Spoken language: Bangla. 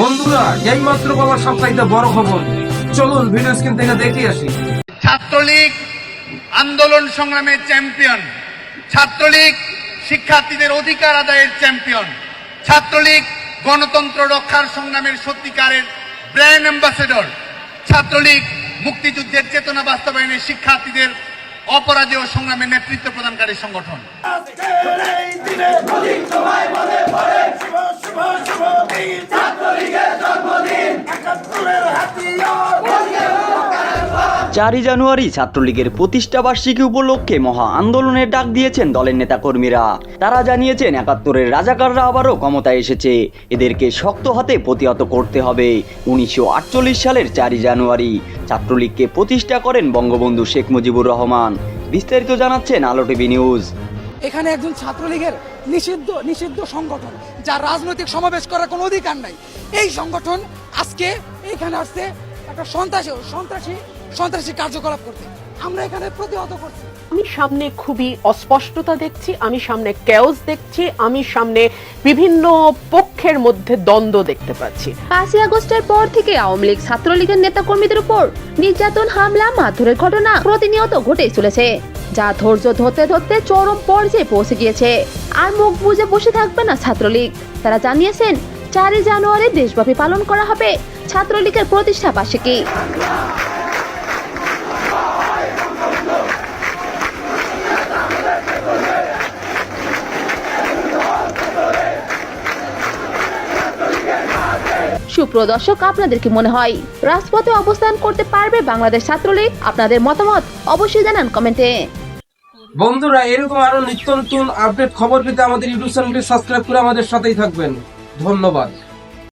বন্ধুরা এই মাত্র পাওয়া সবচাইতে বড় খবর। চলুন ভিডিও স্ক্রিন থেকে দেখে আসি। ছাত্রলীগ আন্দোলন সংগ্রামের চ্যাম্পিয়ন। ছাত্রলীগ শিক্ষার্থীদের অধিকার আদায়ের চ্যাম্পিয়ন। ছাত্রলীগ গণতন্ত্র রক্ষার সংগ্রামের সত্যিকারের ব্র্যান্ড অ্যাম্বাসেডর। ছাত্রলীগ মুক্তিযুদ্ধের চেতনা বাস্তবায়নে শিক্ষার্থীদের অপরাজেয় সংগ্রামের নেতৃত্ব প্রদানকারী সংগঠন। চারই জানুয়ারি ছাত্রলীগের প্রতিষ্ঠা বার্ষিকী উপলক্ষে মহা আন্দোলনের ডাক দিয়েছেন দলের নেতাকর্মীরা। তারা জানিয়েছেন, একাত্তরের রাজাকাররা আবারও ক্ষমতায় এসেছে। এদেরকে শক্ত হাতে প্রতিহত করতে হবে। উনিশশো আটচল্লিশ সালের চারই জানুয়ারি ছাত্রলীগকে প্রতিষ্ঠা করেন বঙ্গবন্ধু শেখ মুজিবুর রহমান। বিস্তারিত জানাচ্ছেন আলো টিভি নিউজ। এখানে একজন ছাত্রলীগের নিষিদ্ধ নিষিদ্ধ সংগঠন, যার রাজনৈতিক সমাবেশ করার কোনো অধিকার নাই। এই সংগঠন আজকে এখানে আসছে একটা সন্ত্রাসী সন্ত্রাসী সন্ত্রাসী কার্যকলাপ করতে। আমরা এখানে প্রতিহত করছি। আমি সামনে খুবই অস্পষ্টতা দেখছি আমি সামনে ক্যাওস দেখছি আমি সামনে বিভিন্ন পক্ষের মধ্যে দ্বন্দ্ব দেখতে পাচ্ছি। পাঁচই আগস্টের পর থেকে আওয়ামী লীগ ছাত্রলীগের নেতাকর্মীদের উপর নির্যাতন হামলা মারধরের ঘটনা প্রতিনিয়ত ঘটে চলেছে যা ধৈর্য ধরতে ধরতে চরম পর্যায়ে পৌঁছে গিয়েছে। আর মুখ বুজে বসে থাকবে না ছাত্রলীগ। তারা জানিয়েছেন চারই জানুয়ারি দেশব্যাপী পালন করা হবে ছাত্রলীগের প্রতিষ্ঠা বার্ষিকী। সুপ্রদর্শক আপনাদের কি মনে হয়, রাজপথে অবস্থান করতে পারবে বাংলাদেশ ছাত্রলীগ? আপনাদের মতামত অবশ্যই জানান কমেন্টে। বন্ধুরা, এরকম আরও নিত্য নতুন আপডেট খবর পেতে আমাদের ইউটিউব চ্যানেলটি সাবস্ক্রাইব করে আমাদের সাথেই থাকবেন। ধন্যবাদ।